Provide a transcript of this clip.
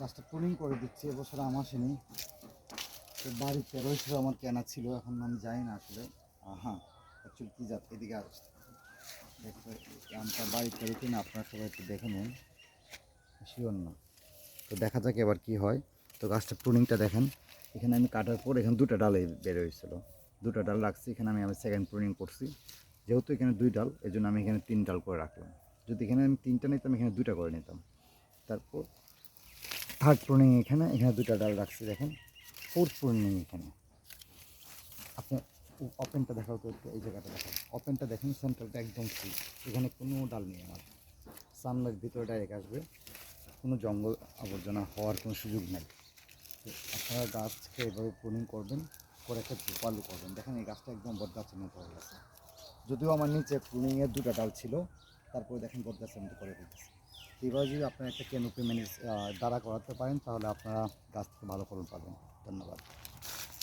গাছটা প্রুনিং করে দিচ্ছি, এবছর আম আসেনি তো বাড়িতে রয়েছিল আমার কেনা ছিল, এখন আমি যাই না আসলে। হ্যাঁ অ্যাকচুয়ালি কী এদিকে আসছে আমটা বাড়িতে রেখে না, আপনারা সবাই একটু দেখে নিন। শিওর না। তো দেখা যাক এবার কি হয়। তো গাছটা প্রুনিংটা দেখেন। এখানে আমি কাটার পর এখানে দুটো ডালে বের হয়েছিল। দুটো ডাল রাখছি, এখানে আমি আমি সেকেন্ড প্রুনিং করছি। যেহেতু এখানে দুই ডাল এই জন্য আমি এখানে তিন ডাল করে রাখলাম। যদি এখানে আমি তিনটা নিতাম, এখানে দুইটা করে নিতাম। তারপর থার্ড প্রুনিং এখানে এখানে দুটো ডাল রাখছি, দেখেন। ফোর্থ প্রুনিং এখানে। আপনি ওপেনটা দেখাও তো এই জায়গাটা দেখাও। ওপেনটা দেখেন সেন্টারটা একদম ফ্রি এখানে কোনো ডাল নেই আমার। সানলাইট ভিতরে ডাইরেক্ট আসবে। কোনো জঙ্গল আবর্জনা হওয়ার কোনো সুযোগ নেই। আপনারা গাছকে এভাবে প্রুনিং করবেন, করে একটা ঝোপালু করবেন। দেখেন এই গাছটা একদম বটগাছের মতো হয়ে গেছে। যদিও আমার নিচে প্রুনিংয়ের দুটো ডাল ছিল, তারপরে দেখেন বটগাছের মতো করে ফেলতেছে এইভাবে যদি আপনারা একটা কেনোপি ম্যানেজ দ্বারা করাতে পারেন, তাহলে আপনারা গাছ থেকে ভালো ফলন পাবেন। ধন্যবাদ।